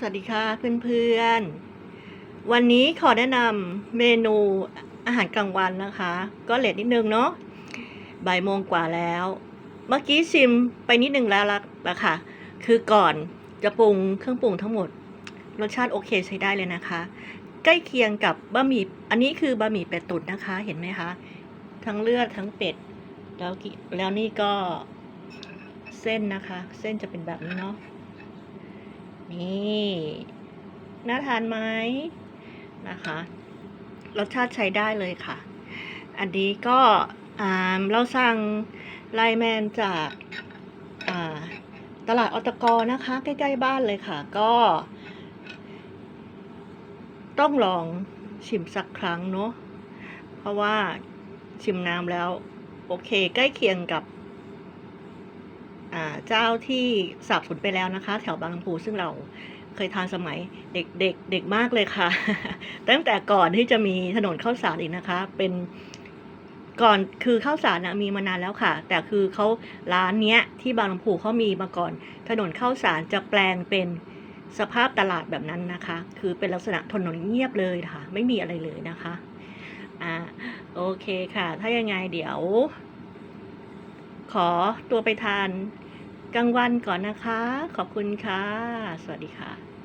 สวัสดีค่ะเพื่อนๆ วันนี้ขอแนะนำเมนูอาหารกลางวันนะคะ ก็เลทนิดนึงเนาะบ่ายโมงกว่าแล้ว เมื่อกี้ชิมไปนิดนึงแล้วละค่ะ คือก่อนจะปรุงเครื่องปรุงทั้งหมด รสชาติโอเคใช้ได้เลยนะคะ ใกล้เคียงกับบะหมี่อันนี้คือบะหมี่เป็ดตุ๋นนะคะเห็นไหมคะ ทั้งเลือดทั้งเป็ด แล้วกิแล้วนี่ก็เส้นนะคะ เส้นจะเป็นแบบนี้เนาะ นี่น่าทานไหมนะคะรสชาติใช้ได้เลยค่ะ อันนี้ก็เราสั่งไลแมนจากาตลาดออตกนะคะ ใกล้ๆบ้านเลยค่ะ ก็ ต้องลองชิมสักครั้งเนาะเพราะว่าชิมน้ำแล้ว โอเค ใกล้เคียงกับ เจ้าที่สาบสูญไปแล้วนะคะ แถวบางลำพูซึ่งเราเคยทานสมัยเด็กเด็กเด็กมากเลยค่ะ ตั้งแต่ก่อนที่จะมีถนนข้าวสารอีกนะคะ เป็นก่อนคือข้าวสารนะมีมานานแล้วค่ะ แต่คือเขาร้านเนี้ยที่บางลำพูเขามีมาก่อน ถนนข้าวสารจะแปลงเป็นสภาพตลาดแบบนั้นนะคะ คือเป็นลักษณะถนนเงียบเลยค่ะ ไม่มีอะไรเลยนะคะอ่าโอเคค่ะ ถ้ายังไงเดี๋ยว ขอตัวไปทานกลางวันก่อนนะคะ ขอบคุณค่ะ สวัสดีค่ะ